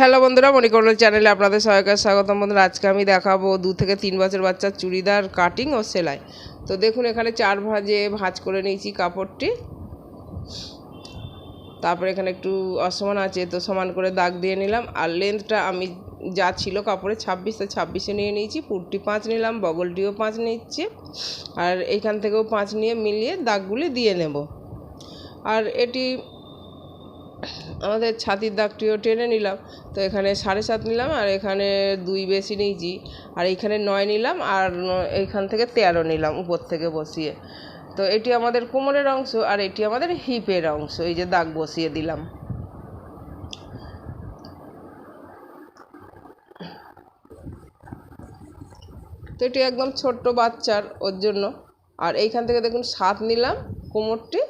Hello বন্ধুরা মণিকর্ণ চ্যানেলে আপনাদের সবাইকে স্বাগতম বন্ধুরা। আজকে আমি দেখাবো দু থেকে তিন বছর বাচ্চার চুড়িদার কাটিং ও সেলাই। তো দেখুন, এখানে চার ভাঁজে ভাঁজ করে নিয়েছি কাপড়টি। তারপরে এখানে একটু অসমান আছে, তো সমান করে দাগ দিয়ে নিলাম। আর লেন্থটা আমি যা ছিল কাপড়ে ছাব্বিশ তা ছাব্বিশে নিয়ে নিয়েছি। পুরটি পাঁচ নিলাম, বগলটিও পাঁচ নিচ্ছি। আর এইখান থেকেও পাঁচ নিয়ে মিলিয়ে দাগগুলি দিয়ে নেব। আর এটি আমাদের ছাতির দাগটিও টেনে নিলাম। তো এখানে সাড়ে সাত নিলাম আর এখানে দুই বেশি নিয়েছি। আর এইখানে নয় নিলাম আর এইখান থেকে তেরো নিলাম উপর থেকে বসিয়ে। তো এটি আমাদের কোমরের অংশ আর এটি আমাদের হিপের অংশ। এই যে দাগ বসিয়ে দিলাম। তো এটি একদম ছোট্ট বাচ্চার ওর জন্য। আর এইখান থেকে দেখুন সাত নিলাম কোমরটি।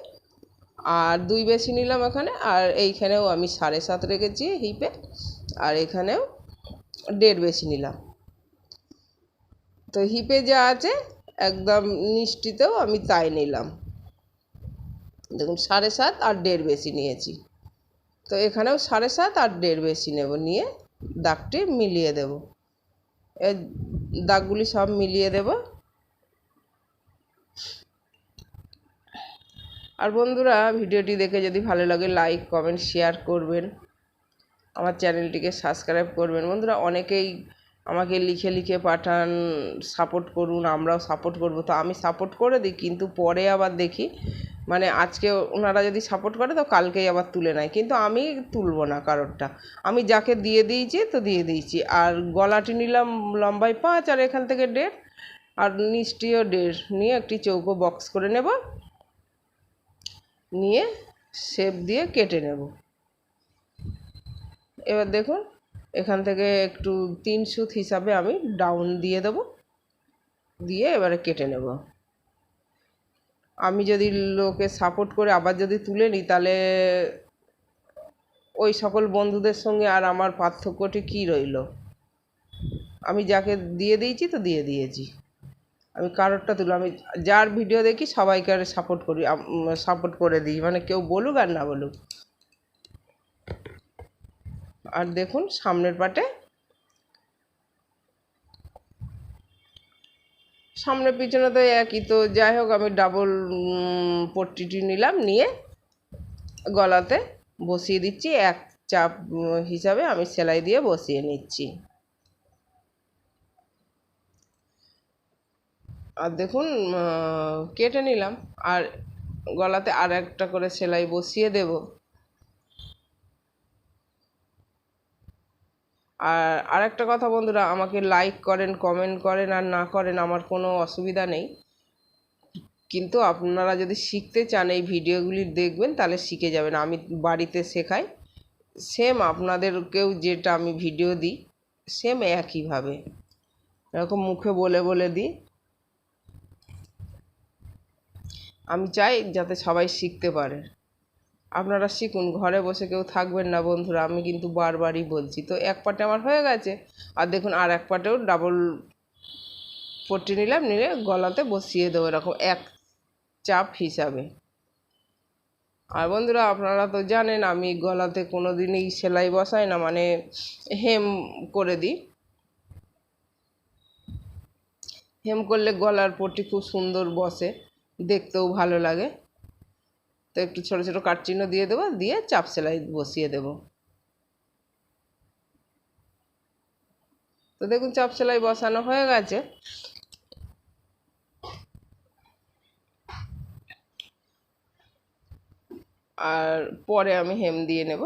আর দুই বেশি নিলাম এখানে, আর এইখানেও আমি সাড়ে সাত রেখেছি হিপে, আর এখানেও দেড় বেশি নিলাম। তো হিপে যা আছে একদম নিচটিতেও আমি তাই নিলাম। দেখুন, সাড়ে সাত আর দেড় বেশি নিয়েছি। তো এখানেও সাড়ে সাত আর দেড় বেশি নেব, নিয়ে দাগটি মিলিয়ে দেব। এই দাগগুলি সব মিলিয়ে দেব। আর বন্ধুরা, ভিডিওটি দেখে যদি ভালো লাগে লাইক কমেন্ট শেয়ার করবেন। আমার চ্যানেলটিকে সাবস্ক্রাইব করবেন। বন্ধুরা, অনেকেই আমাকে লিখে লিখে পাঠান সাপোর্ট করুন, আমরাও সাপোর্ট করব। তো আমি সাপোর্ট করে দিই, কিন্তু পরে আবার দেখি। মানে আজকে ওনারা যদি সাপোর্ট করে, তো কালকেই আবার তুলে নেয়। কিন্তু আমি তুলবো না কারোরটা। আমি যাকে দিয়ে দিয়েছি, তো দিয়ে দিয়েছি। আর গলাটি নিলাম, লম্বায় পাঁচ, আর এখান থেকে দেড়, আর নিচটিও দেড়। নিয়ে একটি চৌকো বক্স করে নেব। নিয়ে শেপ দিয়ে কেটে নেব। এবার দেখুন, এখান থেকে একটু তিন সুত হিসাবে আমি ডাউন দিয়ে দেব, দিয়ে এবারে কেটে নেব। আমি যদি লোকে সাপোর্ট করে আবার যদি তুলে নিই, তাহলে ওই সকল বন্ধুদের সঙ্গে আর আমার পার্থক্যটি কী রইল? আমি যাকে দিয়ে দিয়েছি তো দিয়ে দিয়েছি। আমি কারোরটা তুলো আমি যার ভিডিও দেখি সবাইকে আর সাপোর্ট করি সাপোর্ট করে দিই। মানে কেউ বলুক আর না বলুক। আর দেখুন, সামনের পাটে। সামনে পিছনে তো একই। তো যাই হোক, আমি ডাবল পট্টিটি নিলাম, নিয়ে গলাতে বসিয়ে দিচ্ছি। এক চাপ হিসাবে আমি সেলাই দিয়ে বসিয়ে নিচ্ছি। আর দেখুন কেটে নিলাম। আর গলাতে আর একটা করে সেলাই বসিয়ে দেব। আর আরেকটা কথা বন্ধুরা, আমাকে লাইক করেন কমেন্ট করেন, আর না করেন আমার কোনো অসুবিধা নেই। কিন্তু আপনারা যদি শিখতে চান এই ভিডিওগুলি দেখবেন, তাহলে শিখে যাবেন। আমি বাড়িতে শেখাই। সেম আপনাদেরকেও যেটা আমি ভিডিও দিই সেম একইভাবে। এরকম মুখে বলে বলে দিই। আমি চাই যাতে সবাই শিখতে পারে। আপনারা শিখুন, ঘরে বসে কেউ থাকবেন না বন্ধুরা, আমি কিন্তু বারবারই বলছি। তো এক পাটে আমার হয়ে গেছে। আর দেখুন, আর এক পাটেও ডাবল পট্টি নিলাম নিলে গলাতে বসিয়ে দেবো এরকম এক চাপ হিসাবে। আর বন্ধুরা, আপনারা তো জানেন, আমি গলাতে কোনো দিনই সেলাই বসাই না মানে হেম করে দিই। হেম করলে গলার পট্টি খুব সুন্দর বসে। দেখতেও ভালো লাগে। তো একটু ছোটো ছোটো কাটচিহ্ন দিয়ে দেবো, দিয়ে চাপ সেলাই বসিয়ে দেব। তো দেখুন, চাপ সেলাই বসানো হয়ে গেছে। আর পরে আমি হেম দিয়ে নেব।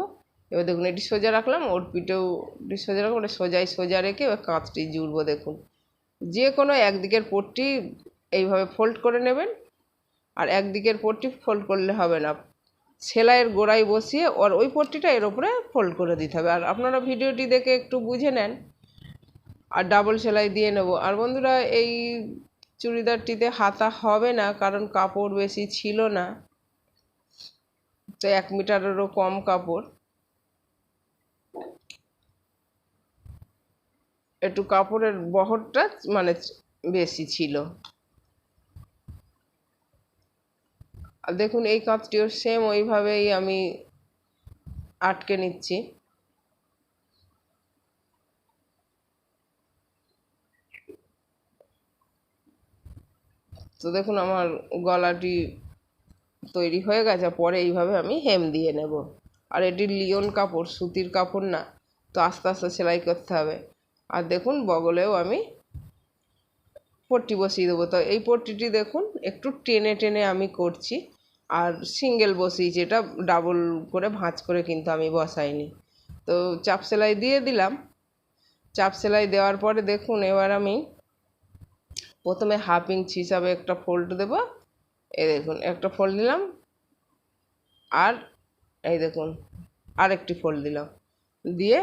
এবার দেখুন, এটি সোজা রাখলাম, ওর পিঠেও এটি সোজা রাখলাম, ওটা সোজাই সোজা রেখে এবার কাঁচটি জুড়বো দেখুন। যে কোনো একদিকের পট্টি এইভাবে ফোল্ড করে নেবেন। আর একদিকের পট্টি ফোল্ড করলে হবে না। সেলাইয়ের গোড়ায় বসিয়ে ওর ওই পট্টিটা এর ওপরে ফোল্ড করে দিতে হবে। আর আপনারা ভিডিওটি দেখে একটু বুঝে নেন আর ডাবল সেলাই দিয়ে নেব। আর বন্ধুরা, এই চুড়িদারটিতে হাতা হবে না, কারণ কাপড় বেশি ছিল না। তো এক মিটারেরও কম কাপড়। একটু কাপড়ের বহরটা মানে বেশি ছিল। আর দেখুন, এই কাঁচটিও সেম ওইভাবেই আমি আটকে নিচ্ছি। তো দেখুন, আমার গলাটি তৈরি হয়ে গেছে, পরে এইভাবে আমি হেম দিয়ে নেব। আর এটি লিওন কাপড়, সুতির কাপড় না, তো আস্তে আস্তে সেলাই করতে হবে। আর দেখুন, বগলেও আমি পট্টি বসিয়ে দেবো। তো এই পট্টিটি দেখুন, একটু টেনে টেনে আমি করছি। আর সিঙ্গেল বসিয়েছি এটা ডাবল করে ভাঁজ করে কিন্তু আমি বসাইনি। তো চাপ সেলাই দিয়ে দিলাম। চাপ সেলাই দেওয়ার পরে দেখুন, এবার আমি প্রথমে হাফ ইঞ্চ হিসাবে একটা ফোল্ড দেবো। এই দেখুন, একটা ফোল্ড দিলাম আর এই দেখুন, আরেকটি ফোল্ড দিলাম। দিয়ে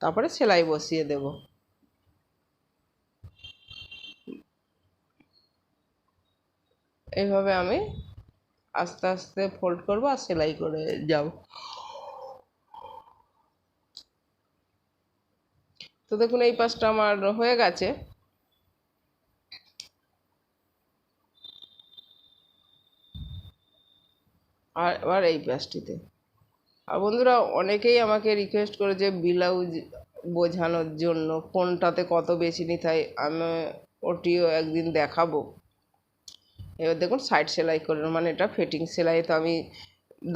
তারপরে সেলাই বসিয়ে দেব। এইভাবে আমি আস্তে আস্তে ফোল্ড করব আর সেলাই করে যাব। তো দেখুন, এই পাশটা আমার হয়ে গেছে। আর এবার এই পাশটিতে আর বন্ধুরা, অনেকেই আমাকে রিকোয়েস্ট করেছে ব্লাউজ বোঝানোর জন্য, কোনটাতে কত বেশি নিতে হয়, আমি ওটিও একদিন দেখাবো। এবার দেখুন সাইড সেলাই করে মানে এটা ফিটিং সেলাই তো আমি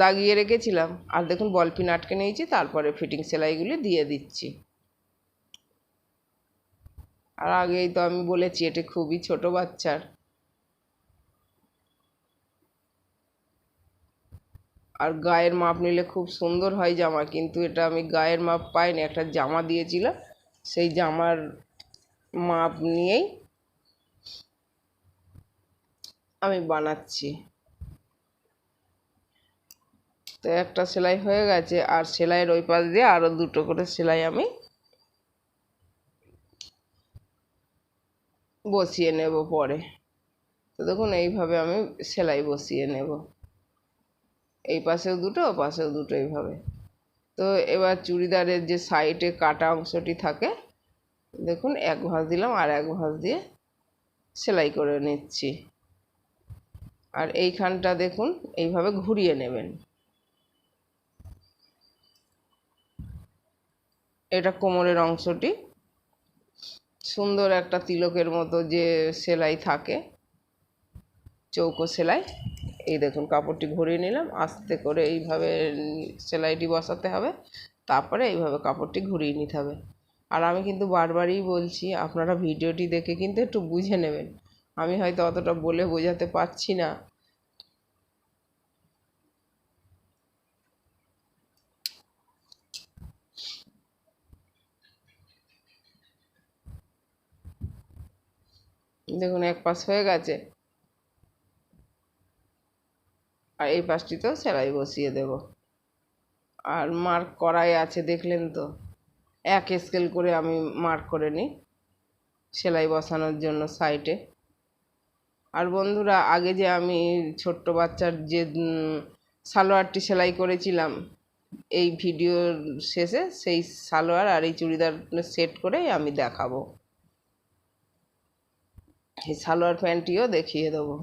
দাগিয়ে রেখেছিলাম। আর দেখুন বল পিন আটকে নিয়েছি, তারপরে ফিটিং সেলাইগুলি দিয়ে দিচ্ছি। আর আগেই তো আমি বলেছি, এটা খুবই ছোট বাচ্চার। আর গায়ের মাপ নিলে খুব সুন্দর হয় জামা, কিন্তু এটা আমি গায়ের মাপ পাইনি, একটা জামা দিয়েছিলাম। সেই জামার মাপ নিয়েই আমি বানাচ্ছি। তো একটা সেলাই হয়ে গেছে, আর সেলাইয়ের ওই পাশ দিয়ে আরও দুটো করে সেলাই আমি বসিয়ে নেব পরে। তো দেখুন, এইভাবে আমি সেলাই বসিয়ে নেব। এই পাশেও দুটো পাশেও দুটো এইভাবে। তো এবার চুড়িদারের যে সাইডে কাটা অংশটি থাকে, দেখুন, এক ভাঁজ দিলাম আর এক ভাঁজ দিয়ে সেলাই করে নিচ্ছি। আর এইখানটা দেখুন, এইভাবে ঘুরিয়ে নেবেন। এটা কোমরের অংশটি। সুন্দর একটা তিলকের মতো যে সেলাই থাকে, চৌকো সেলাই। এই দেখুন, কাপড়টি ঘুরিয়ে নিলাম, আস্তে করে এইভাবে সেলাইটি বসাতে হবে। তারপরে এইভাবে কাপড়টি ঘুরিয়ে নিতে হবে। আর আমি কিন্তু বারবারই বলছি, আপনারা ভিডিওটি দেখে কিন্তু একটু বুঝে নেবেন। আমি হয়তো অতটা বলে বোঝাতে পারছি না। দেখুন, এক পাশ হয়ে গেছে। আর এই পাশটিতেও সেলাই বসিয়ে দেব। আর মার্ক করাই আছে, দেখলেন তো? এক স্কেল করে আমি মার্ক করে নিই সেলাই বসানোর জন্য সাইডে। আর বন্ধুরা, আগে যে আমি ছোট্ট বাচ্চার যে সালোয়ারটি সেলাই করেছিলাম, এই ভিডিওর শেষে সেই সালোয়ার আর এই চুড়িদার সেট করে আমি দেখাবো। এই সালোয়ার প্যান্টটিও দেখিয়ে দেবো।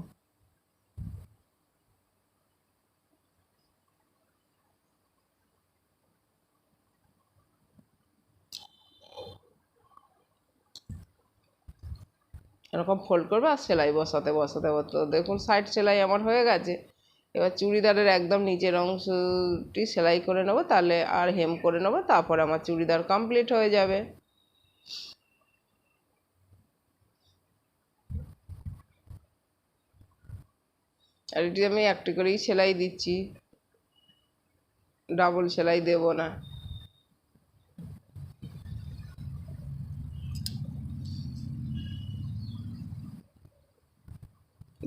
এরকম ফোল্ড করবে আর সেলাই বসাতে বসাতে তো দেখুন সাইড সেলাই আমার হয়ে গেছে। এবার চুড়িদারের একদম নিচের অংশটি সেলাই করে নেব, তাহলে আর হেম করে নেব, তারপর আমার চুড়িদার কমপ্লিট হয়ে যাবে। আর এটি আমি একটি করেই সেলাই দিচ্ছি। ডাবল সেলাই দেব না।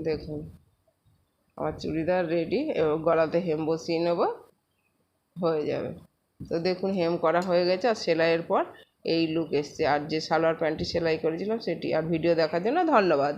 দেখুন। আমার চুড়িদার রেডি এবার গলাতে হেম বসিয়ে নেব। হয়ে যাবে। তো দেখুন হেম করা হয়ে গেছে আর সেলাইয়ের পর এই লুক এসছে। আর যে সালোয়ার প্যান্টটি সেলাই করেছিলাম সেটি, আর ভিডিও দেখার জন্য ধন্যবাদ।